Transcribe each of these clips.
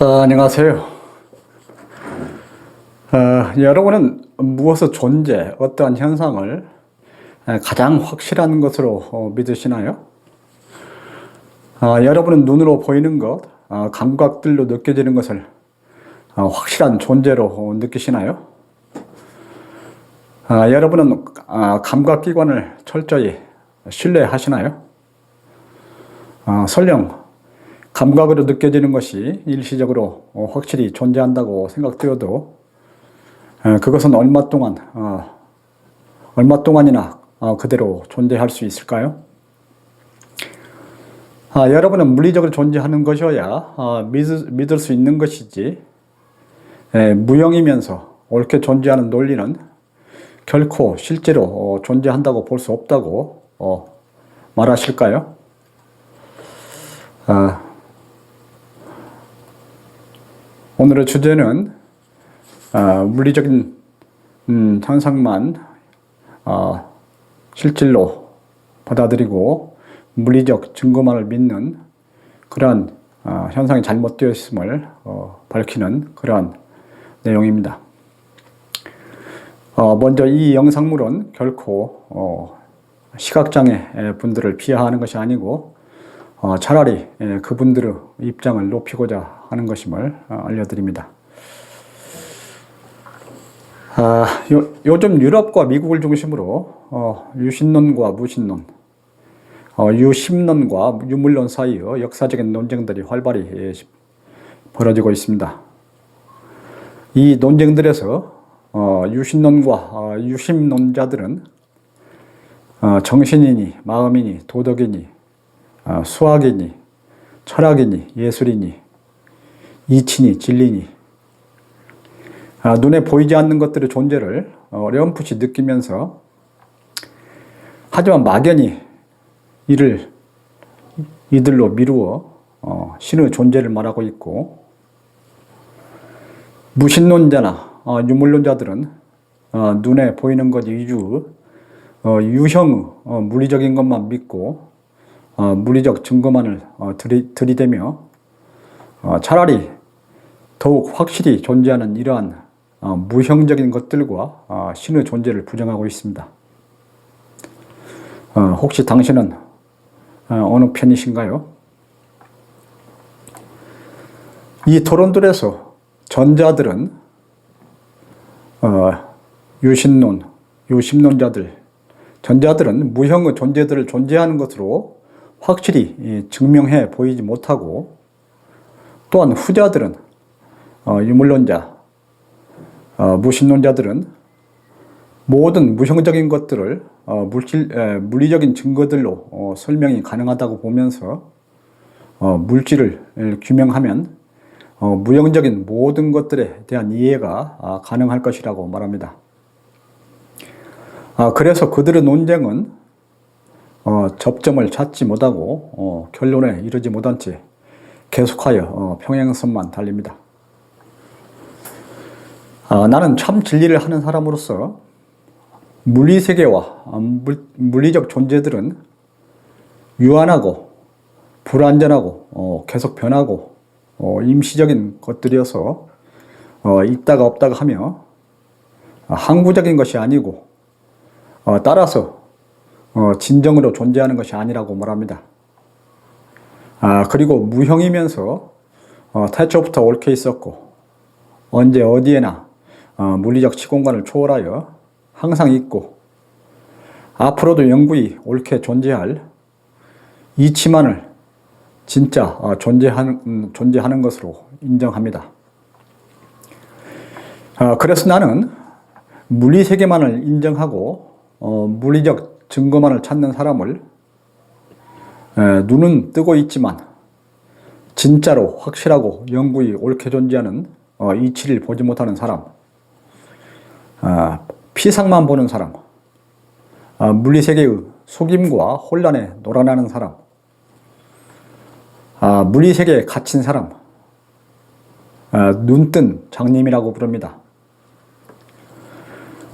어, 안녕하세요. 어, 여러분은 무엇의 존재, 어떠한 현상을 에, 가장 확실한 것으로 어, 믿으시나요? 어, 여러분은 눈으로 보이는 것, 어, 감각들로 느껴지는 것을 어, 확실한 존재로 어, 느끼시나요? 어, 여러분은 어, 감각기관을 철저히 신뢰하시나요? 어, 설령 감각으로 느껴지는 것이 일시적으로 어, 확실히 존재한다고 생각되어도 에, 그것은 얼마 동안 어, 얼마 동안이나 어, 그대로 존재할 수 있을까요? 아, 여러분은 물리적으로 존재하는 것이어야 어, 믿을, 수 있는 것이지 에, 무형이면서 옳게 존재하는 논리는 결코 실제로 어, 존재한다고 볼 수 없다고 어, 말하실까요? 아, 오늘의 주제는 어, 물리적인 음, 현상만 어, 실질로 받아들이고 물리적 증거만을 믿는 그러한 어, 현상이 잘못되어 있음을 어, 밝히는 그러한 내용입니다. 어, 먼저 이 영상물은 결코 어, 시각장애 분들을 비하하는 것이 아니고 어, 차라리 예, 그분들의 입장을 높이고자 하는 것임을 어, 알려드립니다. 아, 요, 요즘 유럽과 미국을 중심으로 어, 유신론과 무신론, 어, 유심론과 유물론 사이의 역사적인 논쟁들이 활발히 예, 벌어지고 있습니다. 이 논쟁들에서 어, 유신론과 어, 유심론자들은 어, 정신이니 마음이니 도덕이니 어, 수학이니 철학이니 예술이니 이치니 진리니. 아, 눈에 보이지 않는 것들의 존재를 어렴풋이 느끼면서 하지만 막연히 이를 이들로 미루어 어, 신의 존재를 말하고 있고 무신론자나 어, 유물론자들은 어, 눈에 보이는 것 위주 어, 유형 어, 물리적인 것만 믿고 어, 물리적 증거만을 어, 들이, 들이대며 어, 차라리 더욱 확실히 존재하는 이러한 어, 무형적인 것들과 어, 신의 존재를 부정하고 있습니다. 어, 혹시 당신은 어, 어느 편이신가요? 이 토론들에서 전자들은 어, 유신론, 유심론자들, 전자들은 무형의 존재들을 존재하는 것으로 확실히 이, 증명해 보이지 못하고 또한 후자들은 어, 유물론자, 어, 무신론자들은 모든 무형적인 것들을 어, 물질, 에, 물리적인 증거들로 어, 설명이 가능하다고 보면서 어, 물질을 에, 규명하면 어, 무형적인 모든 것들에 대한 이해가 아, 가능할 것이라고 말합니다. 아, 그래서 그들의 논쟁은 어, 접점을 찾지 못하고 어, 결론에 이르지 못한 채 계속하여 어, 평행선만 달립니다. 아, 나는 참 진리를 하는 사람으로서 물리 세계와 아, 물, 물리적 존재들은 유한하고 불완전하고 어, 계속 변하고 어, 임시적인 것들이어서 어, 있다가 없다가 하며 아, 항구적인 것이 아니고 어, 따라서 어, 진정으로 존재하는 것이 아니라고 말합니다. 아, 그리고 무형이면서 어, 태초부터 옳게 있었고 언제 어디에나 어, 물리적 시공간을 초월하여 항상 있고 앞으로도 영구히 옳게 존재할 이치만을 진짜 어, 존재하는, 음, 존재하는 것으로 인정합니다. 어, 그래서 나는 물리 세계만을 인정하고 어, 물리적 증거만을 찾는 사람을 에, 눈은 뜨고 있지만 진짜로 확실하고 영구히 옳게 존재하는 어, 이치를 보지 못하는 사람, 아, 피상만 보는 사람, 아, 물리 세계의 속임과 혼란에 놀아나는 사람, 아, 물리 세계에 갇힌 사람, 아, 눈뜬 장님이라고 부릅니다.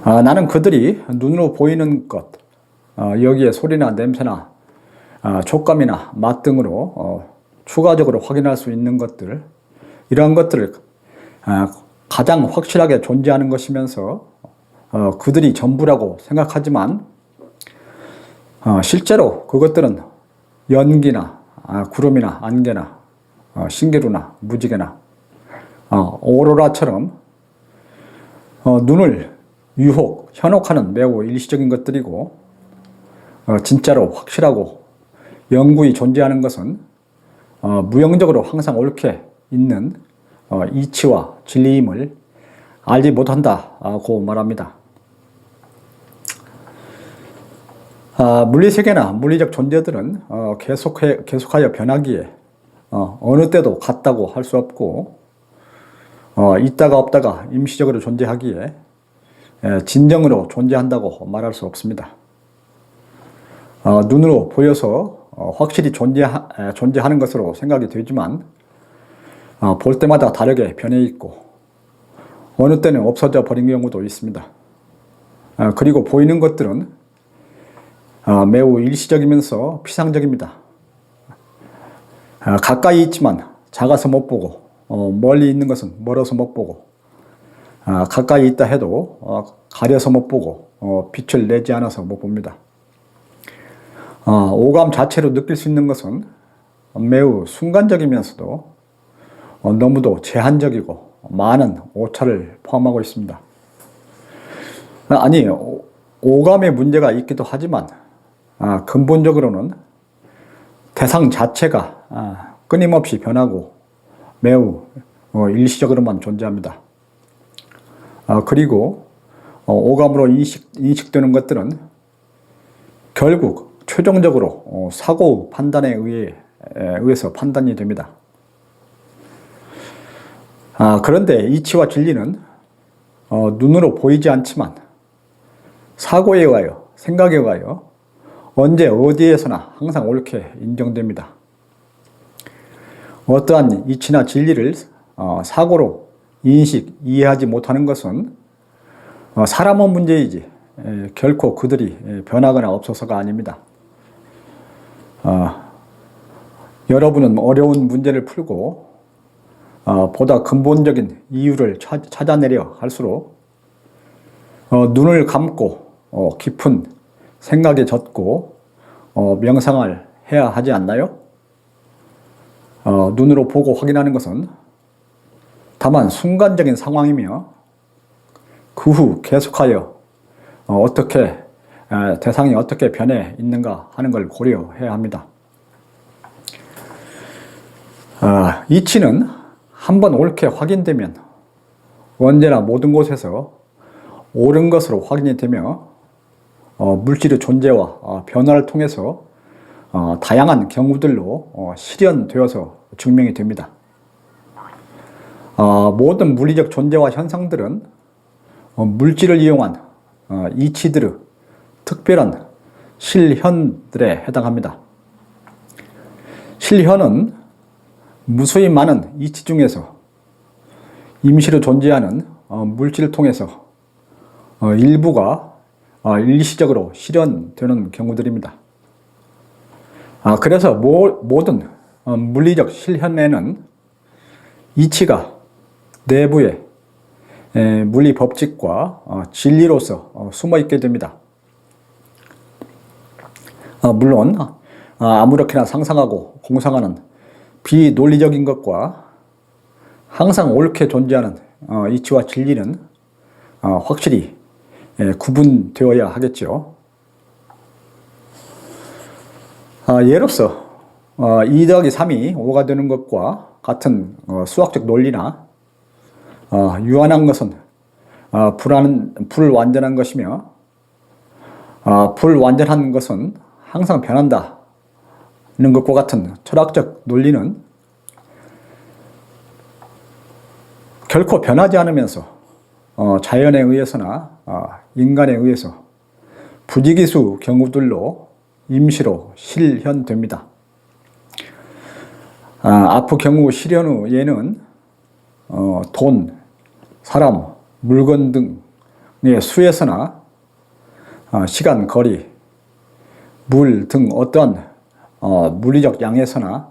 아, 나는 그들이 눈으로 보이는 것, 어, 여기에 소리나 냄새나 어, 촉감이나 맛 등으로 어, 추가적으로 확인할 수 있는 것들, 이러한 것들을 아, 가장 확실하게 존재하는 것이면서 어, 그들이 전부라고 생각하지만 어, 실제로 그것들은 연기나 아, 구름이나 안개나 어, 신기루나 무지개나 어, 오로라처럼 어, 눈을 유혹, 현혹하는 매우 일시적인 것들이고 어, 진짜로 확실하고 영구히 존재하는 것은 어, 무형적으로 항상 옳게 있는 어, 이치와 진리임을 알지 못한다고 말합니다. 아, 물리 세계나 물리적 존재들은 어, 계속해, 계속하여 변하기에 어, 어느 때도 같다고 할 수 없고 어, 있다가 없다가 임시적으로 존재하기에 에, 진정으로 존재한다고 말할 수 없습니다. 어, 눈으로 보여서 어, 확실히 존재하, 에, 존재하는 것으로 생각이 되지만 어, 볼 때마다 다르게 변해 있고 어느 때는 없어져 버린 경우도 있습니다. 어, 그리고 보이는 것들은 어, 매우 일시적이면서 피상적입니다. 어, 가까이 있지만 작아서 못 보고 어, 멀리 있는 것은 멀어서 못 보고 어, 가까이 있다 해도 어, 가려서 못 보고 어, 빛을 내지 않아서 못 봅니다. 어, 오감 자체로 느낄 수 있는 것은 매우 순간적이면서도 어, 너무도 제한적이고 많은 오차를 포함하고 있습니다. 아니 오- 오감의 문제가 있기도 하지만 아, 근본적으로는 대상 자체가 아, 끊임없이 변하고 매우 어, 일시적으로만 존재합니다. 아, 그리고 어, 오감으로 인식, 인식되는 것들은 결국 최종적으로 어, 사고 판단에 의해, 에, 의해서 판단이 됩니다. 아, 그런데 이치와 진리는 어, 눈으로 보이지 않지만 사고에 의하여 생각에 의하여 언제 어디에서나 항상 옳게 인정됩니다. 어떠한 이치나 진리를 어, 사고로 인식, 이해하지 못하는 것은 어, 사람의 문제이지 에, 결코 그들이 에, 변하거나 없어서가 아닙니다. 어, 여러분은 어려운 문제를 풀고 어, 보다 근본적인 이유를 찾, 찾아내려 할수록 어, 눈을 감고 어, 깊은 생각에 젖고 어, 명상을 해야 하지 않나요? 어, 눈으로 보고 확인하는 것은 다만 순간적인 상황이며 그 후 계속하여 어, 어떻게 에, 대상이 어떻게 변해 있는가 하는 걸 고려해야 합니다. 아, 이치는 한번 옳게 확인되면 언제나 모든 곳에서 옳은 것으로 확인이 되며 어, 물질의 존재와 어, 변화를 통해서 어, 다양한 경우들로 어, 실현되어서 증명이 됩니다. 어, 모든 물리적 존재와 현상들은 어, 물질을 이용한 어, 이치들의 특별한 실현들에 해당합니다. 실현은 무수히 많은 이치 중에서 임시로 존재하는 어, 물질을 통해서 어, 일부가 어, 일시적으로 실현되는 경우들입니다. 아, 그래서 모, 모든 어, 물리적 실현에는 이치가 내부에 에, 물리 법칙과 어, 진리로서 어, 숨어 있게 됩니다. 어, 물론 어, 아무렇게나 상상하고 공상하는 비논리적인 것과 항상 옳게 존재하는 어, 이치와 진리는 어, 확실히 예, 구분되어야 하겠죠. 아, 예로서 어, 2 더하기 3이 5가 되는 것과 같은 어, 수학적 논리나 어, 유한한 것은 불완전한 것이며 어, 불완전한 것은 항상 변한다 는 것과 같은 철학적 논리는 결코 변하지 않으면서 어, 자연에 의해서나 어, 인간에 의해서 부지기수 경우들로 임시로 실현됩니다. 아, 아프 경우 실현 후 얘는 어, 돈, 사람, 물건 등의 수에서나 어, 시간, 거리, 물 등 어떠한 어, 물리적 양에서나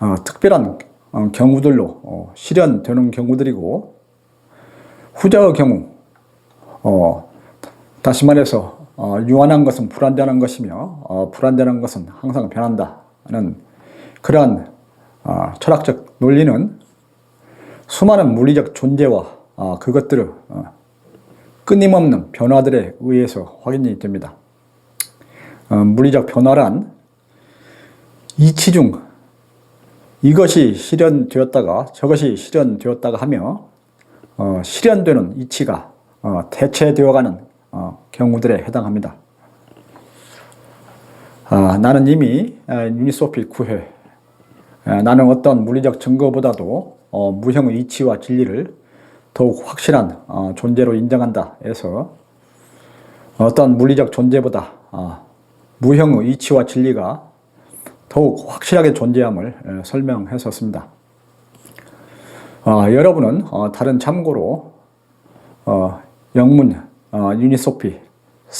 어, 특별한 어, 경우들로 어, 실현되는 경우들이고 후자의 경우 어, 다시 말해서 어, 유한한 것은 불완전한 것이며 어, 불완전한 것은 항상 변한다는 그러한 어, 철학적 논리는 수많은 물리적 존재와 어, 그것들의 어, 끊임없는 변화들에 의해서 확인이 됩니다. 어, 물리적 변화란 이치 중 이것이 실현되었다가 저것이 실현되었다가 하며 어, 실현되는 이치가 어, 대체되어가는 어, 경우들에 해당합니다. 아, 나는 이미 에, 유니소피 9회 에, 나는 어떤 물리적 증거보다도 어, 무형의 이치와 진리를 더욱 확실한 어, 존재로 인정한다 해서 어떤 물리적 존재보다 어, 무형의 이치와 진리가 더욱 확실하게 존재함을 에, 설명했었습니다. 어, 여러분은 어, 다른 참고로 어, 영문 어, 유니소피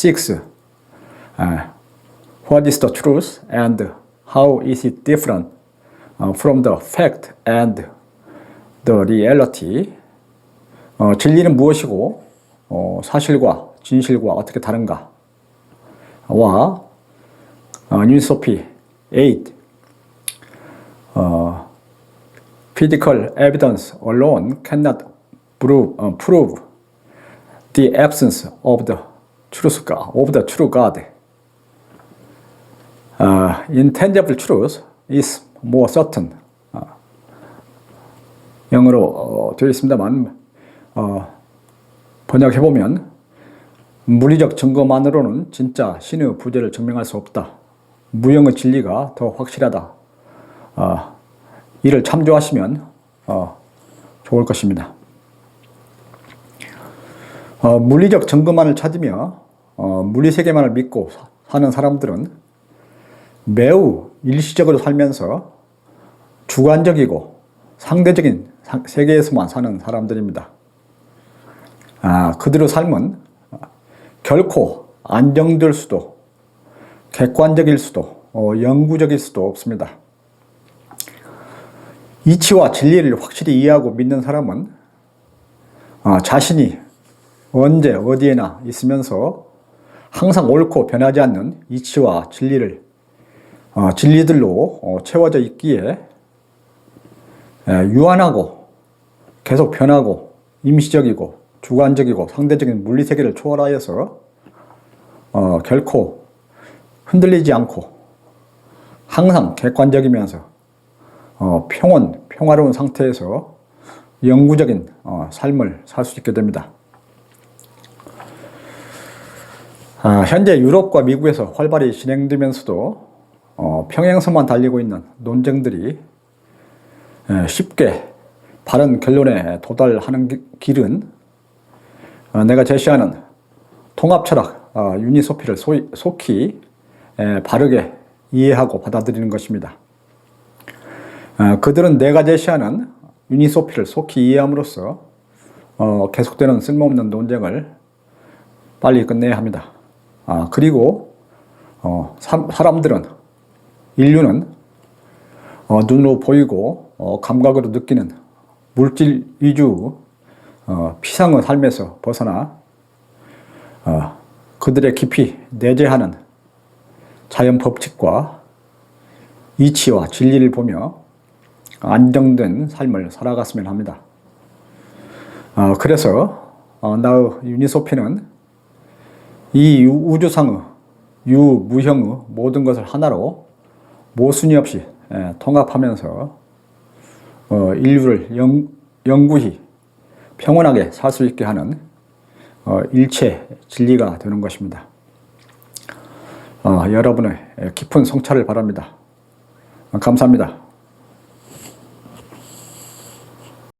6 에, What is the truth and how is it different uh, from the fact and the reality? 어, 진리는 무엇이고 어, 사실과 진실과 어떻게 다른가? 와 어, 뉴소피 8 어, physical evidence alone cannot prove, uh, prove the absence of the truth God, of the true God. Uh, intangible truth is more certain. 어, 영어로 어, 되어 있습니다만 어, 번역해 보면 물리적 증거만으로는 진짜 신의 부재를 증명할 수 없다. 무형의 진리가 더 확실하다. 어, 이를 참조하시면 어, 좋을 것입니다. 어, 물리적 증거만을 찾으며 어, 물리 세계만을 믿고 사- 사는 사람들은 매우 일시적으로 살면서 주관적이고 상대적인 사- 세계에서만 사는 사람들입니다. 아, 그들의 삶은 결코 안정될 수도 객관적일 수도 어, 영구적일 수도 없습니다. 이치와 진리를 확실히 이해하고 믿는 사람은 어, 자신이 언제 어디에나 있으면서 항상 옳고 변하지 않는 이치와 진리를 어, 진리들로 어, 채워져 있기에 에, 유한하고 계속 변하고 임시적이고 주관적이고 상대적인 물리 세계를 초월하여서 어, 결코 흔들리지 않고 항상 객관적이면서 어, 평온, 평화로운 상태에서 영구적인 어, 삶을 살 수 있게 됩니다. 아, 현재 유럽과 미국에서 활발히 진행되면서도 어, 평행선만 달리고 있는 논쟁들이 에, 쉽게 바른 결론에 도달하는 기- 길은 어, 내가 제시하는 통합 철학 어, 유니소피를 소위, 속히 에, 바르게 이해하고 받아들이는 것입니다. 어, 그들은 내가 제시하는 유니소피를 속히 이해함으로써 어, 계속되는 쓸모없는 논쟁을 빨리 끝내야 합니다. 아, 그리고 어, 사, 사람들은 인류는 어, 눈으로 보이고 어, 감각으로 느끼는 물질 위주 어, 피상의 삶에서 벗어나 어, 그들의 깊이 내재하는 자연 법칙과 이치와 진리를 보며 안정된 삶을 살아갔으면 합니다. 어, 그래서 어, 나의 유니소피는 이 유- 우주상의 유무형의 모든 것을 하나로 모순이 없이 예, 통합하면서 어, 인류를 영, 영구히 평온하게 살 수 있게 하는 어, 일체 진리가 되는 것입니다. 어, 여러분의 깊은 성찰을 바랍니다. 어, 감사합니다.